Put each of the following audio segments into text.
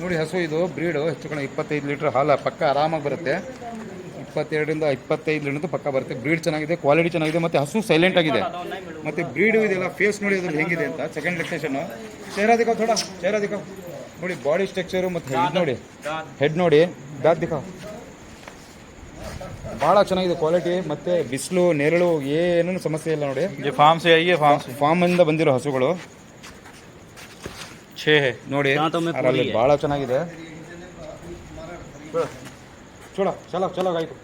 ನೋಡಿ ಹಸು ಇದು ಬ್ರೀಡು ಹೆಚ್ಚು ಕಣ ಇಪ್ಪತ್ತೈದು ಲೀಟರ್ ಹಾಲು ಪಕ್ಕ ಆರಾಮಾಗಿ ಬರುತ್ತೆ ಇಪ್ಪತ್ತೆರಡರಿಂದ ಇಪ್ಪತ್ತೈದು ಹಿಡಿದು ಪಕ್ಕ ಬರುತ್ತೆ. ಬ್ರೀಡ್ ಚೆನ್ನಾಗಿದೆ ಕ್ವಾಲಿಟಿ ಚೆನ್ನಾಗಿದೆ ಮತ್ತು ಹಸು ಸೈಲೆಂಟ್ ಆಗಿದೆ. ಮತ್ತು ಬ್ರೀಡು ಇದೆಲ್ಲ ಫೇಸ್ ನೋಡಿ ಅದ್ರಲ್ಲಿ ಹೆಂಗಿದೆ ಅಂತ ಸೆಕೆಂಡ್ ಲೊಕೇಶನು ಚೇರಾದಿಕ ಥೋಡ ಚೇರಾದಿಕ ನೋಡಿ ಬಾಡಿ ಸ್ಟ್ರಕ್ಚರು ಮತ್ತು ಹೆಡ್ ನೋಡಿ. ಹೆಡ್ ನೋಡಿ. ಬ್ಯಾಕ್ ಭಾಳ ಚೆನ್ನಾಗಿದೆ ಕ್ವಾಲಿಟಿ ಮತ್ತು ಬಿಸಿಲು ನೆರಳು ಏನೂ ಸಮಸ್ಯೆ ಇಲ್ಲ ನೋಡಿ. ಫಾರ್ಮ್ಸ್ ಫಾರ್ಮಿಂದ ಫಾರ್ಮ್ ಫಾರ್ಮ್ ಬಂದಿರೋ ಹಸುಗಳು. ಛೇ. ನೋಡಿ ಭಾಳ ಚೆನ್ನಾಗಿದೆ. ಚಲೋ ಚಲೋ ಚಲೋ ಆಯಿತು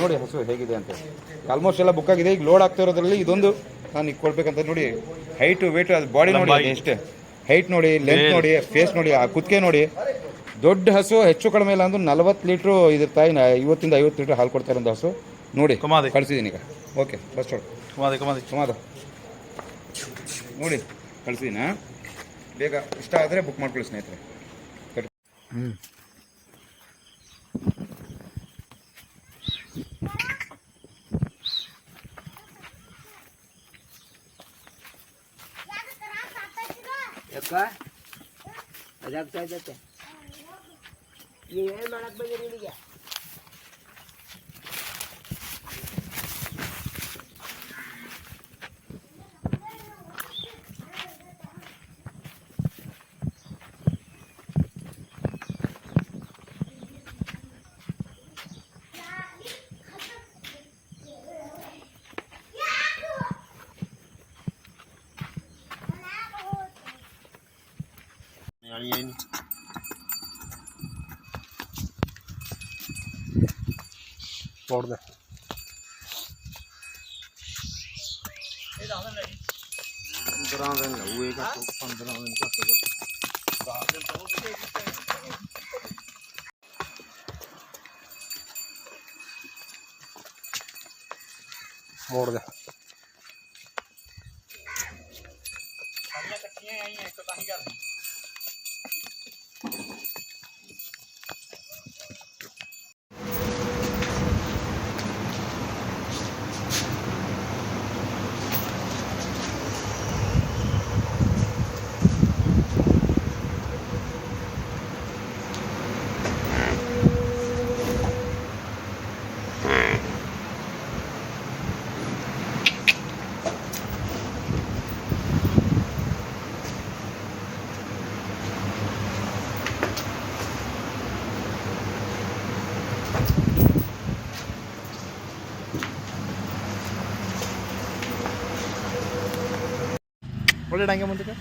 ನೋಡಿ ಹಸು ಹೇಗಿದೆ ಅಂತ ಆಲ್ಮೋಸ್ಟ್ ಎಲ್ಲ ಬುಕ್ ಆಗಿದೆ. ಈಗ ಲೋಡ್ ಆಗ್ತಿರೋದ್ರಲ್ಲಿ ಇದೊಂದು ನಾನು ಈಗ ಕೊಡ್ಬೇಕಂತ ನೋಡಿ ಹೈಟು ವೆಯ್ಟು ಅದು ಬಾಡಿ ನೋಡಿ ಎಷ್ಟೇ ಹೈಟ್ ನೋಡಿ ಲೆಂತ್ ನೋಡಿ ಫೇಸ್ ನೋಡಿ ಆ ಕುತ್ತಿಗೆ ನೋಡಿ. ದೊಡ್ಡ ಹಸು ಹೆಚ್ಚು ಕಡಿಮೆ ಇಲ್ಲ ಅಂದ್ರೆ ನಲವತ್ತು ಲೀಟ್ರು ಇದ್ರ ತಾಯಿ ಇವತ್ತಿಂದ ಐವತ್ತು ಲೀಟ್ರ್ ಹಾಲು ಕೊಡ್ತಾ ಇರೋದು ಹಸು. ನೋಡಿ ಕಳಿಸಿದ್ದೀನಿ ಈಗ. ಓಕೆ ಫಸ್ಟ್ ನೋಡಿ. ಕುಮಾರಿ ಕುಮಾರಿ. ಕುಮಾದ ನೋಡಿ ಕಳಿಸಿದ್ದೀನಿ ಬೇಗ ಇಷ್ಟ ಆದರೆ ಬುಕ್ ಮಾಡ್ಕೊಳ್ಳಿ ಸ್ನೇಹಿತರೆ. ಹ್ಞೂ કા રાખ જાય જતે ये मेरा बजे रुड़ी गया पानी आई नहीं छोड़ दे पंद्रह दिन लगूए का तो पंद्रह दिन का तो मोड़ दे कट्टियाँ आई हैं तो कहीं कर বলে ডাঙ্গা মন্দিরটা